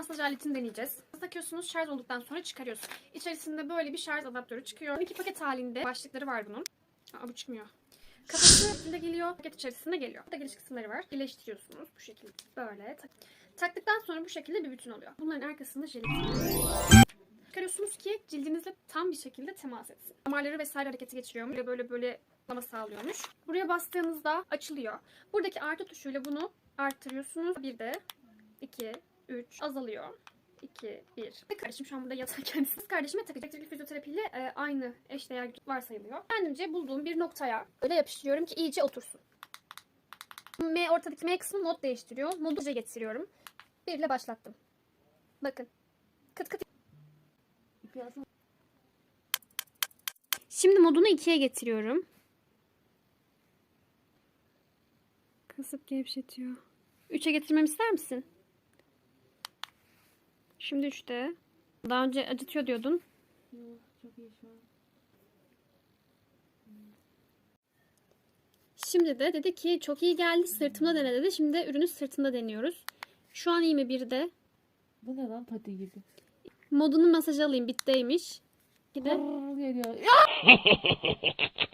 masaj aletini deneyeceğiz. Takıyorsunuz şarj olduktan sonra çıkarıyorsunuz. İçerisinde böyle bir şarj adaptörü çıkıyor. İki paket halinde başlıkları var bunun. Aa bu çıkmıyor. Kafası içinde geliyor, paket içerisinde geliyor. Burada giriş kısımları var. Birleştiriyorsunuz bu şekilde. Böyle. Tak- Taktıktan sonra bu şekilde bir bütün oluyor. Bunların arkasında jelatin. Çıkarıyorsunuz ki cildinizle tam bir şekilde temas etsin. Damarları vesaire hareketi geçiriyor. Böyle böyle böyle bana sağlıyormuş. Buraya bastığınızda açılıyor. Buradaki artı tuşuyla bunu arttırıyorsunuz. Bir de 2, 3 azalıyor. 2, 1. Kardeşim şu an burada yatağı kendisi. Kardeşime takacak elektrik fizyoterapiyle e, aynı eşdeğer varsayılıyor. Kendimce bulduğum bir noktaya öyle yapıştırıyorum ki iyice otursun. M, ortadaki M kısmı mod değiştiriyor. Modu iyice getiriyorum. Bir ile başlattım. Bakın. Kıt kıt. Şimdi modunu 2'ye getiriyorum. Kasıp gevşetiyor. 3'e getirmemi ister misin? Şimdi 3'te. Daha önce acıtıyor diyordun. Çok iyi şu an. Şimdi de dedi ki çok iyi geldi sırtımda dene dedi. Şimdi de ürünü sırtında deniyoruz. Şu an iyi mi bir de? Bu ne lan pati gibi. Modunu masaj alayım bitteymiş. Bir de geliyor.